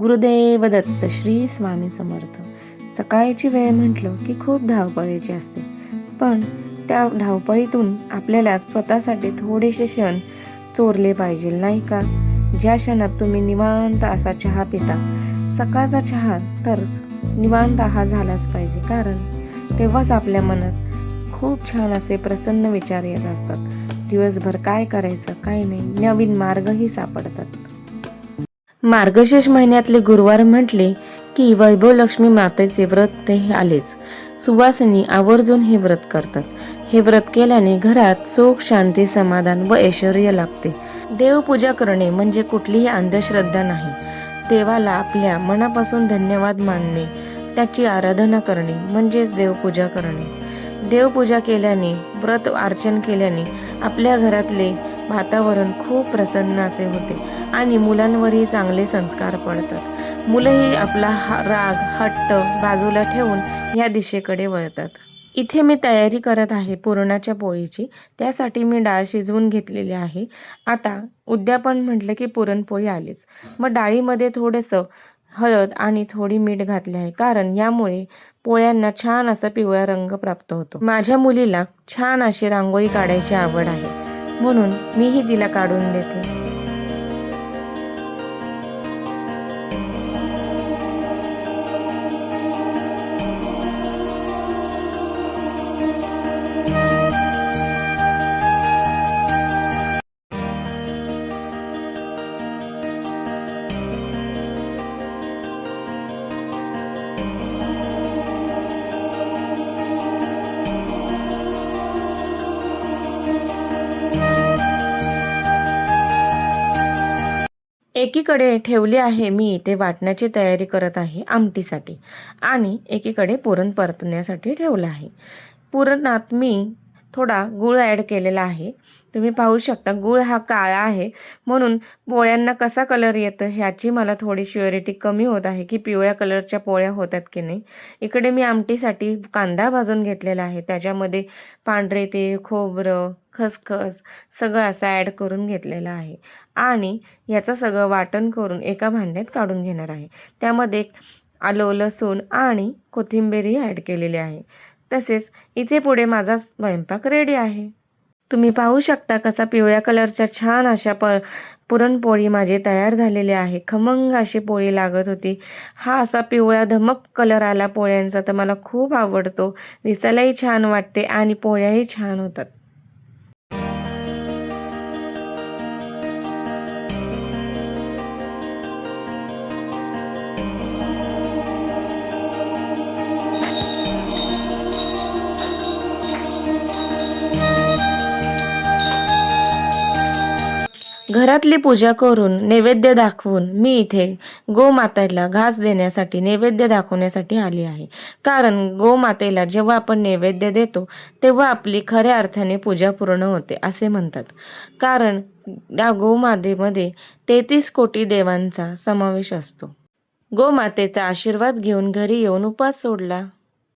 गुरुदेव दत्त श्री स्वामी समर्थ. सकाळची वेळ म्हटलं की खूप धावपळीची असते. पण त्या धावपळीतून आपल्याला स्वतःसाठी थोडेसे क्षण चोरले पाहिजे नाही का? ज्या क्षणात तुम्ही निवांत असा चहा पिता. सकाळचा चहा तर निवांत हा झालाच पाहिजे कारण तेव्हाच आपल्या मनात खूप छान असे प्रसन्न विचार येत असतात. दिवसभर काय करायचं काय नाही नवीन मार्गही सापडतात. मार्गशीर्ष महिन्यातले गुरुवार म्हटले की वैभवलक्ष्मी मातेचे व्रत ते आलेच. सुवासिनी आवर्जून हे व्रत करतात. हे व्रत केल्याने घरात सुख शांती समाधान व ऐश्वर्य लाभते. देवपूजा करणे म्हणजे कुठलीही अंधश्रद्धा नाही. देवाला आपल्या मनापासून धन्यवाद मानणे त्याची आराधना करणे म्हणजेच देवपूजा करणे. देवपूजा केल्याने व्रत अर्चन केल्याने आपल्या घरातले वातावरण खूप प्रसन्न असे होते. आणि मुलांवरही चांगले संस्कार पडतात. मुलंही आपला हा राग हट्ट बाजूला ठेवून या दिशेकडे वळतात. इथे मी तयारी करत आहे पुरणाच्या पोळीची. त्यासाठी मी डाळ शिजवून घेतलेली आहे. आता उद्यापन म्हटलं की पुरणपोळी आलीच. मग डाळीमध्ये थोडंसं हळद आणि थोडी मीठ घातले आहे. कारण यामुळे पोळ्यांना छान असा पिवळा रंग प्राप्त होतो. माझ्या मुलीला छान अशी रांगोळी काढायची आवड आहे. म्हणून मीही तिला काढून देते. एकीकडे ठेवली आहे मी इथे वाटण्याची तयारी करत आहे आमटीसाठी आणि एकीकडे पुरण परतण्यासाठी ठेवलं आहे. पुरणात मी थोडा गूळ ॲड केलेला आहे. तुम्ही पाहू शकता गूळ हा काळा आहे. म्हणून पोळ्यांना कसा कलर येतं ह्याची मला थोडी श्युरिटी कमी होत आहे की पिवळ्या कलरच्या पोळ्या होतात की नाही. इकडे मी आमटीसाठी कांदा भाजून घेतलेला आहे. त्याच्यामध्ये पांढरे ते खोबरं खसखस सगळं असं ॲड करून घेतलेलं आहे. आणि याचं सगळं वाटण करून एका भांड्यात काढून घेणार आहे. त्यामध्ये आलं लसूण आणि कोथिंबीरही ॲड केलेली आहे. तसेच इथे पुढे माझा स्वयंपाक रेडी आहे. तुम्ही पाहू शकता कसा पिवळ्या कलरच्या छान अशा प पुरणपोळी माझी तयार झालेली आहे. खमंग अशी पोळी लागत होती. हा असा पिवळा धमक कलर आला पोळ्यांचा तर मला खूप आवडतो. दिसायलाही छान वाटते आणि पोळ्याही छान होतात. घरातली पूजा करून नैवेद्य दाखवून मी इथे गोमातेला घास देण्यासाठी नैवेद्य दाखवण्यासाठी आली आहे. कारण गोमातेला जेव्हा आपण नैवेद्य देतो तेव्हा आपली खऱ्या अर्थाने पूजा पूर्ण होते असे म्हणतात. कारण या गोमातेमध्ये तेहतीस कोटी देवांचा समावेश असतो. गोमातेचा आशीर्वाद घेऊन घरी येऊन उपास सोडला.